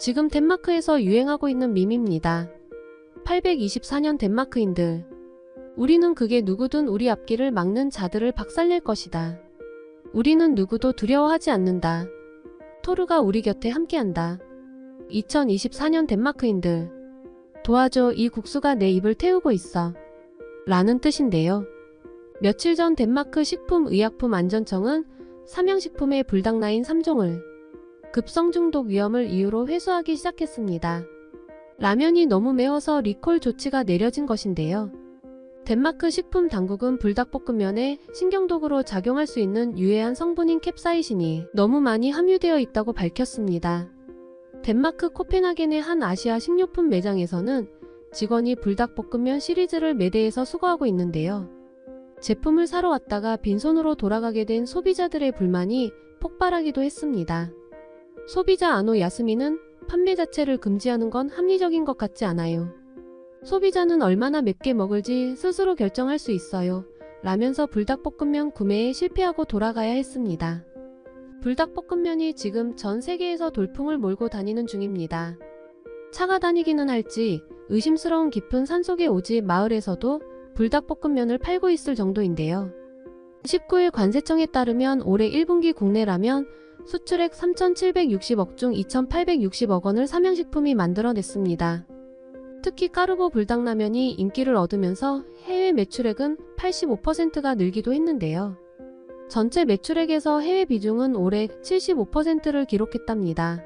지금 덴마크에서 유행하고 있는 밈입니다. 824년 덴마크인들. 우리는 그게 누구든 우리 앞길을 막는 자들을 박살낼 것이다. 우리는 누구도 두려워하지 않는다. 토르가 우리 곁에 함께한다. 2024년 덴마크인들. 도와줘 이 국수가 내 입을 태우고 있어. 라는 뜻인데요. 며칠 전 덴마크 식품의약품안전청은 삼양식품의 불닭라인 3종을 급성 중독 위험을 이유로 회수하기 시작했습니다. 라면이 너무 매워서 리콜 조치가 내려진 것인데요. 덴마크 식품 당국은 불닭볶음면에 신경독으로 작용할 수 있는 유해한 성분인 캡사이신이 너무 많이 함유되어 있다고 밝혔습니다. 덴마크 코펜하겐의 한 아시아 식료품 매장에서는 직원이 불닭볶음면 시리즈를 매대에서 수거하고 있는데요. 제품을 사러 왔다가 빈손으로 돌아가게 된 소비자들의 불만이 폭발하기도 했습니다. 소비자 아노 야스미는 판매 자체를 금지하는 건 합리적인 것 같지 않아요. 소비자는 얼마나 맵게 먹을지 스스로 결정할 수 있어요. 라면서 불닭볶음면 구매에 실패하고 돌아가야 했습니다. 불닭볶음면이 지금 전 세계에서 돌풍을 몰고 다니는 중입니다. 차가 다니기는 할지 의심스러운 깊은 산속에 오지 마을에서도 불닭볶음면을 팔고 있을 정도인데요. 19일 관세청에 따르면 올해 1분기 국내 라면 수출액 3,760억 중 2,860억 원을 삼양식품이 만들어냈습니다. 특히 까르보 불닭라면이 인기를 얻으면서 해외 매출액은 85%가 늘기도 했는데요. 전체 매출액에서 해외 비중은 올해 75%를 기록했답니다.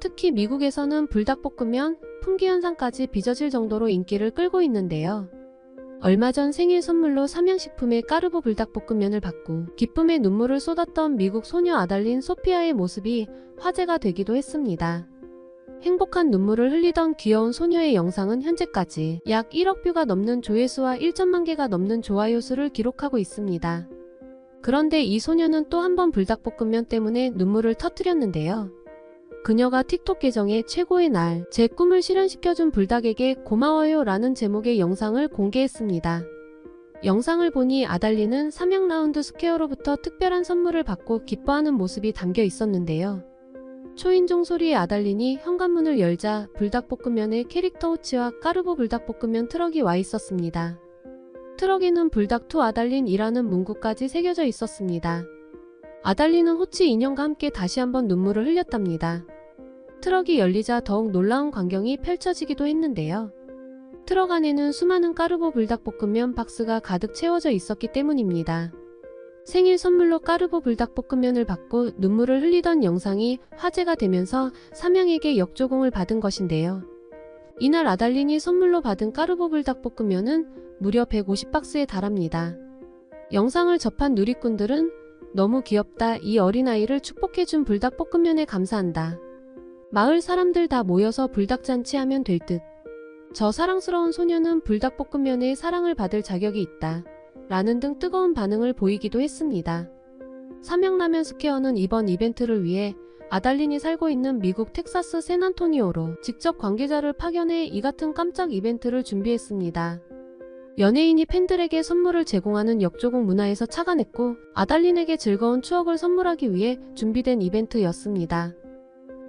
특히 미국에서는 불닭볶음면 품귀 현상까지 빚어질 정도로 인기를 끌고 있는데요. 얼마 전 생일 선물로 삼양식품의 까르보 불닭볶음면을 받고 기쁨의 눈물을 쏟았던 미국 소녀 아달린 소피아의 모습이 화제가 되기도 했습니다. 행복한 눈물을 흘리던 귀여운 소녀의 영상은 현재까지 약 1억 뷰가 넘는 조회수와 1천만 개가 넘는 좋아요 수를 기록하고 있습니다. 그런데 이 소녀는 또 한 번 불닭볶음면 때문에 눈물을 터뜨렸는데요. 그녀가 틱톡 계정에 최고의 날, 제 꿈을 실현시켜준 불닭에게 고마워요 라는 제목의 영상을 공개했습니다. 영상을 보니 아달리는 삼양 라운드 스퀘어로부터 특별한 선물을 받고 기뻐하는 모습이 담겨 있었는데요. 초인종 소리에 아달린이 현관문을 열자 불닭볶음면의 캐릭터 호치와 까르보 불닭볶음면 트럭이 와 있었습니다. 트럭에는 불닭투 아달린이라는 문구까지 새겨져 있었습니다. 아달린은 호치 인형과 함께 다시 한번 눈물을 흘렸답니다. 트럭이 열리자 더욱 놀라운 광경이 펼쳐지기도 했는데요. 트럭 안에는 수많은 까르보 불닭볶음면 박스가 가득 채워져 있었기 때문입니다. 생일 선물로 까르보 불닭볶음면을 받고 눈물을 흘리던 영상이 화제가 되면서 삼양에게 역조공을 받은 것인데요. 이날 아달린이 선물로 받은 까르보 불닭볶음면은 무려 150박스에 달합니다. 영상을 접한 누리꾼들은 너무 귀엽다. 이 어린아이를 축복해준 불닭볶음면에 감사한다. 마을 사람들 다 모여서 불닭잔치 하면 될 듯. 저 사랑스러운 소녀는 불닭볶음면에 사랑을 받을 자격이 있다. 라는 등 뜨거운 반응을 보이기도 했습니다. 삼양라면 스퀘어는 이번 이벤트를 위해 아달린이 살고 있는 미국 텍사스 샌안토니오로 직접 관계자를 파견해 이 같은 깜짝 이벤트를 준비했습니다. 연예인이 팬들에게 선물을 제공하는 역조공 문화에서 착안했고 아달린에게 즐거운 추억을 선물하기 위해 준비된 이벤트였습니다.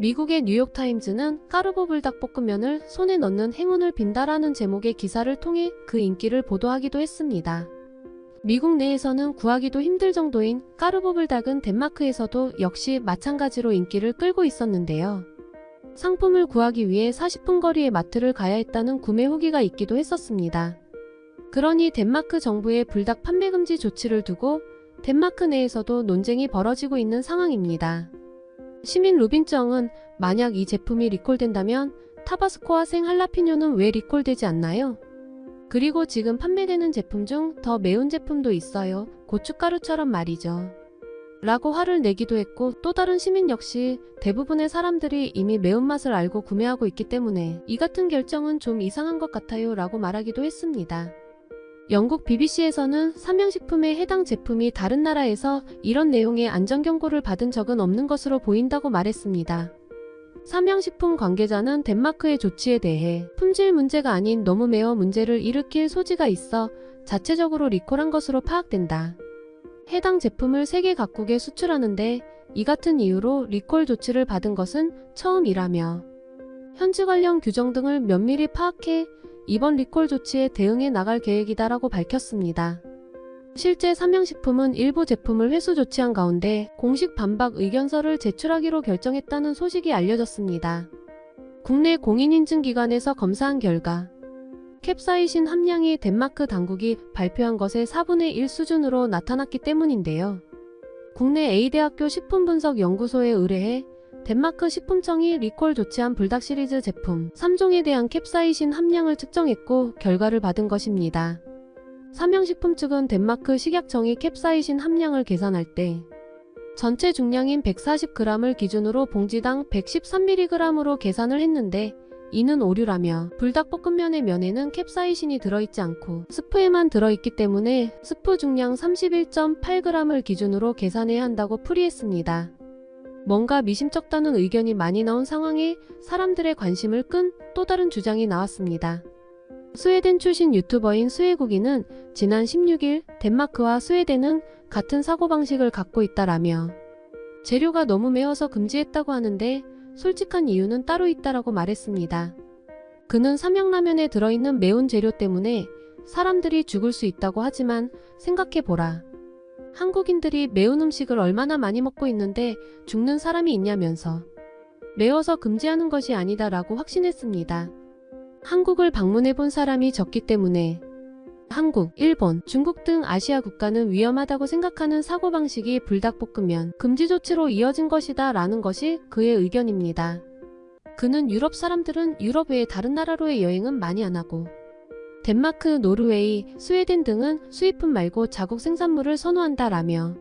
미국의 뉴욕타임즈는 까르보 불닭볶음면을 손에 넣는 행운을 빈다라는 제목의 기사를 통해 그 인기를 보도하기도 했습니다. 미국 내에서는 구하기도 힘들 정도인 까르보 불닭은 덴마크에서도 역시 마찬가지로 인기를 끌고 있었는데요. 상품을 구하기 위해 40분 거리의 마트를 가야 했다는 구매 후기가 있기도 했었습니다. 그러니 덴마크 정부의 불닭 판매 금지 조치를 두고 덴마크 내에서도 논쟁이 벌어지고 있는 상황입니다. 시민 루빈정은 만약 이 제품이 리콜된다면 타바스코와 생 할라피뇨는 왜 리콜되지 않나요? 그리고 지금 판매되는 제품 중 더 매운 제품도 있어요. 고춧가루처럼 말이죠. 라고 화를 내기도 했고 또 다른 시민 역시 대부분의 사람들이 이미 매운맛을 알고 구매하고 있기 때문에 이 같은 결정은 좀 이상한 것 같아요 라고 말하기도 했습니다. 영국 BBC에서는 삼양식품의 해당 제품이 다른 나라에서 이런 내용의 안전경고를 받은 적은 없는 것으로 보인다고 말했습니다. 삼양식품 관계자는 덴마크의 조치에 대해 품질 문제가 아닌 너무 매워 문제를 일으킬 소지가 있어 자체적으로 리콜한 것으로 파악된다. 해당 제품을 세계 각국에 수출하는데 이 같은 이유로 리콜 조치를 받은 것은 처음이라며 현지 관련 규정 등을 면밀히 파악해 이번 리콜 조치에 대응해 나갈 계획이다라고 밝혔습니다. 실제 삼양식품은 일부 제품을 회수 조치한 가운데 공식 반박 의견서를 제출하기로 결정했다는 소식이 알려졌습니다. 국내 공인인증기관에서 검사한 결과 캡사이신 함량이 덴마크 당국이 발표한 것의 4분의 1 수준으로 나타났기 때문인데요. 국내 A대학교 식품분석연구소에 의뢰해 덴마크 식품청이 리콜 조치한 불닭 시리즈 제품 3종에 대한 캡사이신 함량을 측정했고 결과를 받은 것입니다. 삼양식품 측은 덴마크 식약청이 캡사이신 함량을 계산할 때 전체 중량인 140g을 기준으로 봉지당 113mg으로 계산을 했는데 이는 오류라며 불닭볶음면의 면에는 캡사이신이 들어있지 않고 스프에만 들어있기 때문에 스프 중량 31.8g을 기준으로 계산해야 한다고 풀이했습니다. 뭔가 미심쩍다는 의견이 많이 나온 상황에 사람들의 관심을 끈 또 다른 주장이 나왔습니다. 스웨덴 출신 유튜버인 스웨국이는 지난 16일 덴마크와 스웨덴은 같은 사고방식을 갖고 있다라며 재료가 너무 매워서 금지했다고 하는데 솔직한 이유는 따로 있다라고 말했습니다. 그는 삼양라면에 들어있는 매운 재료 때문에 사람들이 죽을 수 있다고 하지만 생각해보라. 한국인들이 매운 음식을 얼마나 많이 먹고 있는데 죽는 사람이 있냐면서 매워서 금지하는 것이 아니다 라고 확신했습니다. 한국을 방문해 본 사람이 적기 때문에 한국, 일본, 중국 등 아시아 국가는 위험하다고 생각하는 사고방식이 불닭볶음면 금지 조치로 이어진 것이다 라는 것이 그의 의견입니다. 그는 유럽 사람들은 유럽 외의 다른 나라로의 여행은 많이 안 하고 덴마크, 노르웨이, 스웨덴 등은 수입품 말고 자국 생산물을 선호한다라며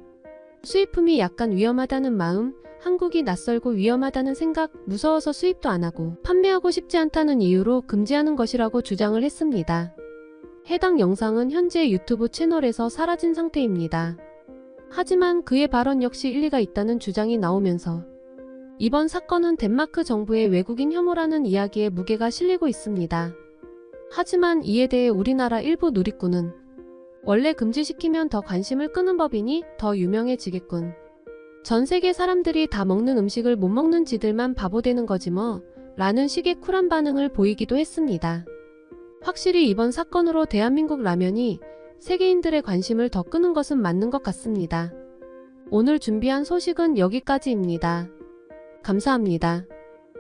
수입품이 약간 위험하다는 마음, 한국이 낯설고 위험하다는 생각, 무서워서 수입도 안 하고 판매하고 싶지 않다는 이유로 금지하는 것이라고 주장을 했습니다. 해당 영상은 현재 유튜브 채널에서 사라진 상태입니다. 하지만 그의 발언 역시 일리가 있다는 주장이 나오면서 이번 사건은 덴마크 정부의 외국인 혐오라는 이야기에 무게가 실리고 있습니다. 하지만 이에 대해 우리나라 일부 누리꾼은 원래 금지시키면 더 관심을 끄는 법이니 더 유명해지겠군. 전 세계 사람들이 다 먹는 음식을 못 먹는 지들만 바보 되는 거지 뭐 라는 식의 쿨한 반응을 보이기도 했습니다. 확실히 이번 사건으로 대한민국 라면이 세계인들의 관심을 더 끄는 것은 맞는 것 같습니다. 오늘 준비한 소식은 여기까지입니다. 감사합니다.